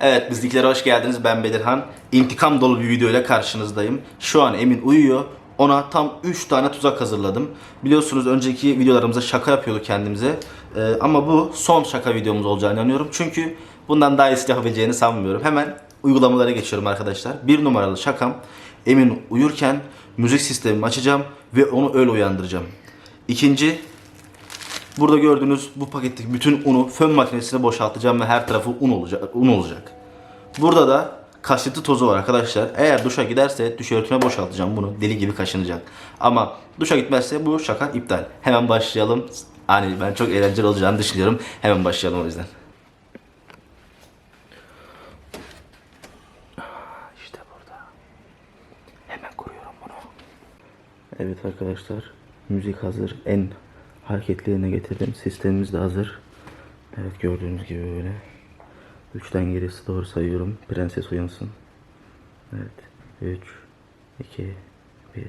Evet bizliklere hoş geldiniz. Ben Bedirhan. İntikam dolu bir video ile karşınızdayım. Şu an Emin uyuyor. Ona tam 3 tane tuzak hazırladım. Biliyorsunuz önceki videolarımızda şaka yapıyorduk kendimize. Ee, ama bu son şaka videomuz olacağını inanıyorum. Çünkü bundan daha iyisi yapabileceğini sanmıyorum. Hemen uygulamalara geçiyorum arkadaşlar. Bir numaralı şakam. Emin uyurken müzik sistemimi açacağım ve onu öyle uyandıracağım. İkinci Burada gördüğünüz bu paketteki bütün unu fön makinesine boşaltacağım ve her tarafı un olacak. Un olacak. Burada da kaşıntı tozu var arkadaşlar. Eğer duşa giderse tişörtüne boşaltacağım bunu. Deli gibi kaşınacak. Ama duşa gitmezse bu şaka iptal. Hemen başlayalım. Hani ben çok eğlenceli olacağını düşünüyorum. Hemen başlayalım o yüzden. İşte burada. Hemen kuruyorum bunu. Evet arkadaşlar. Müzik hazır. En hareketlerine getirdim. Sistemimiz de hazır. Evet gördüğünüz gibi böyle. Üçten gerisi doğru sayıyorum. Prenses uyansın. Evet. 3, 2, 1.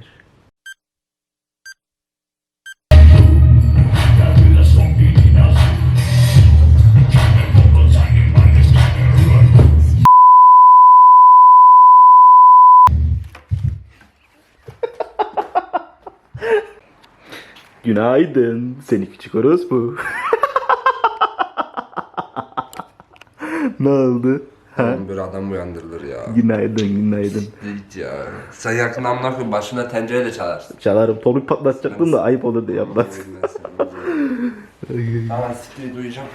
Günaydın. Seni küçük orospu. ne oldu? Ha? Oğlum bir adam uyandırılır ya. Günaydın, günaydın. Hiç ya. Sen yakın amına koyayım başına tencereyle çalarsın. Çalarım. Topuk patlatacaktım da ayıp olur diye yapmaz. Tamam siktir duyacağım.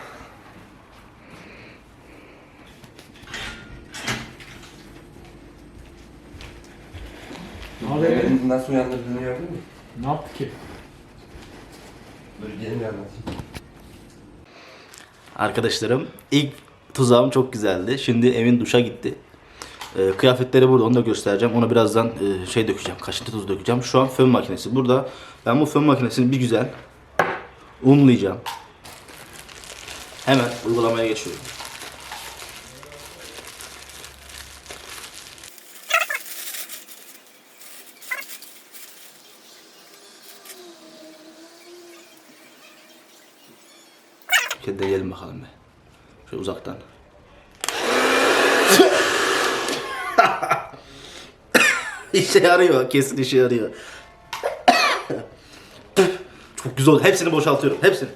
Ne? Beni nasıl uyandırdığını gördün mü? Ne yaptı ki? Arkadaşlarım ilk tuzağım çok güzeldi. Şimdi evin duşa gitti. Ee, kıyafetleri burada onu da göstereceğim. Ona birazdan e, şey dökeceğim. Kaşıntı tuzu dökeceğim. Şu an fön makinesi. Burada ben bu fön makinesini bir güzel unlayacağım. Hemen uygulamaya geçiyorum. Şöyle deneyelim bakalım be. Şöyle uzaktan. işe yarıyor. Kesin işe yarıyor. Çok güzel oldu. Hepsini boşaltıyorum. Hepsini.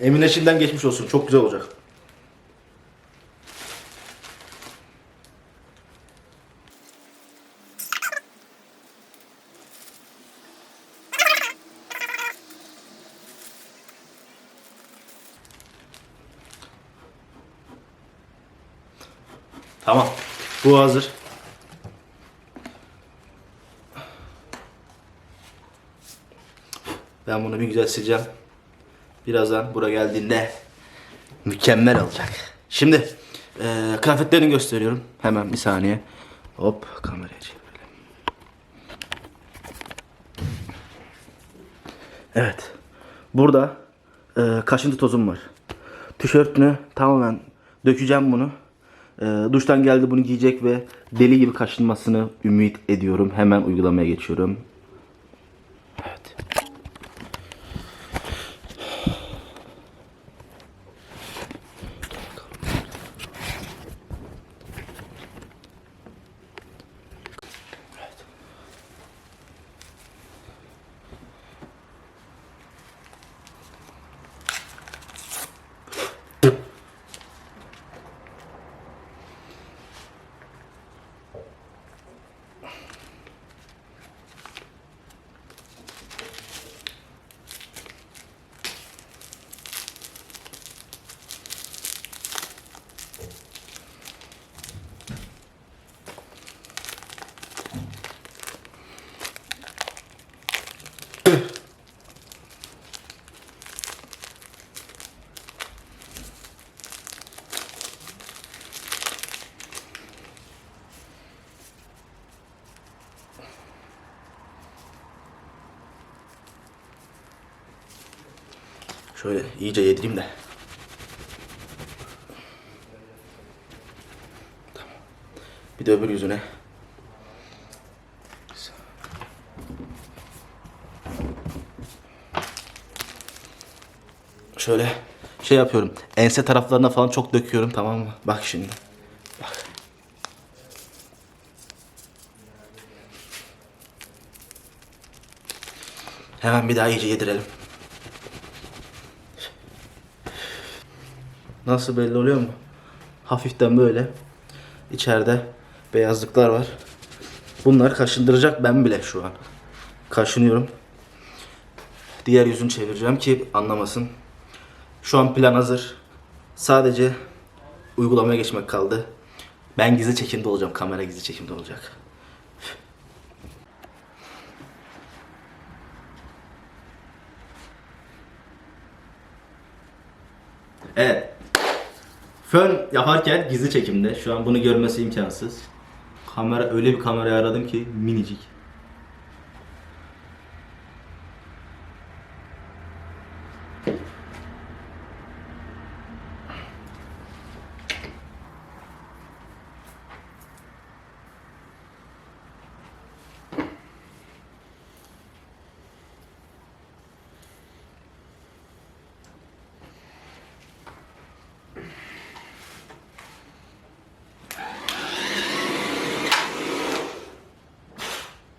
Emine şimdiden geçmiş olsun. Çok güzel olacak. Tamam. Bu hazır. Ben bunu bir güzel sileceğim. Birazdan buraya geldiğinde mükemmel olacak. Şimdi eee kıyafetlerini gösteriyorum. Hemen bir saniye. Hop kameraya çevirelim. Evet. Burada eee kaşıntı tozum var. Tişörtünü tamamen dökeceğim bunu. Eee, duştan geldi bunu giyecek ve deli gibi kaşınmasını ümit ediyorum. Hemen uygulamaya geçiyorum. Şöyle iyice yedireyim de. Tamam. Bir de öbür yüzüne. Şöyle şey yapıyorum. Ense taraflarına falan çok döküyorum tamam mı? Bak şimdi. Bak. Hemen bir daha iyice yedirelim. Nasıl belli oluyor mu? Hafiften böyle. İçeride beyazlıklar var. Bunlar kaşındıracak ben bile şu an. Kaşınıyorum. Diğer yüzünü çevireceğim ki anlamasın. Şu an plan hazır. Sadece uygulamaya geçmek kaldı. Ben gizli çekimde olacağım. Kamera gizli çekimde olacak. Evet. Fön yaparken gizli çekimde. Şu an bunu görmesi imkansız. Kamera öyle bir kamera aradım ki minicik.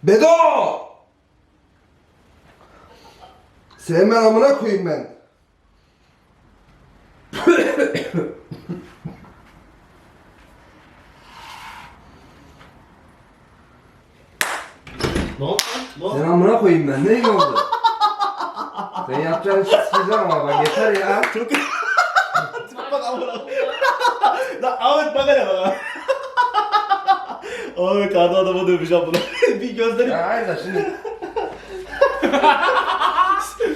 Bedo! Sevmen amına koyayım ben. Ne oldu? Ne oldu? Sen amına koyayım ben. Ne oldu? Sen yapacağın işi sikeceğim ama bak yeter ya. Bak amına. Lan Ahmet bak hele bak. Oy karda adama döveceğim bunu. Gözleri... Ya hayır da şimdi.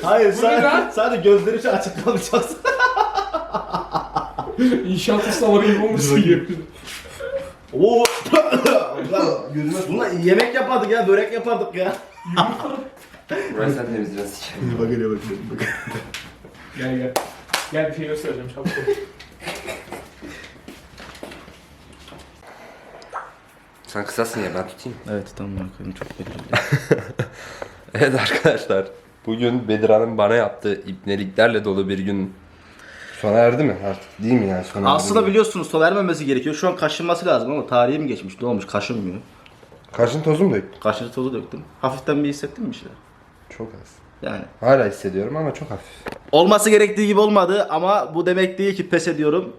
Hayır sadece, sadece gözleri şu açık kalacaksın. İnşaat ustaları gibi olmuşsun gibi. Oo. Gözüme Bununla yemek yapardık ya, börek yapardık ya. Burayı sen temizle sikerim. bak hele bak. bak. Gel gel. Gel bir şey göstereceğim çabuk. Sen kısasın ya ben tutayım. Evet tamam bakayım çok belli. Evet arkadaşlar. Bugün Bedirhan'ın bana yaptığı ibneliklerle dolu bir gün sona erdi mi artık? Değil mi yani sona erdi Aslında mi? biliyorsunuz sol vermemesi gerekiyor. Şu an kaşınması lazım ama tarihi mi geçmiş? Ne olmuş? Kaşınmıyor. Kaşın tozu mu döktün? Kaşıntı tozu döktüm. Hafiften bir hissettin mi şeyler? Çok az. Yani. Hala hissediyorum ama çok hafif. Olması gerektiği gibi olmadı ama bu demek değil ki pes ediyorum.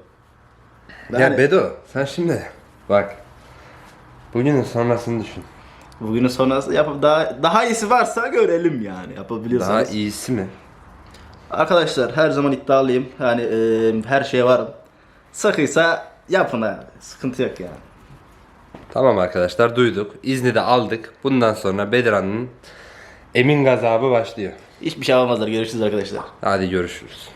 Ya Yani Bedo sen şimdi bak. Bugünün sonrasını düşün. bugünün sonrası yapıp daha daha iyisi varsa görelim yani yapabiliyorsanız. Daha iyisi mi? Arkadaşlar her zaman iddialıyım. Yani e, her şeye varım. Sıkıysa yapın ha. Sıkıntı yok yani. Tamam arkadaşlar duyduk. İzni de aldık. Bundan sonra Bedirhan'ın emin gazabı başlıyor. Hiçbir şey yapamazlar. Görüşürüz arkadaşlar. Hadi görüşürüz.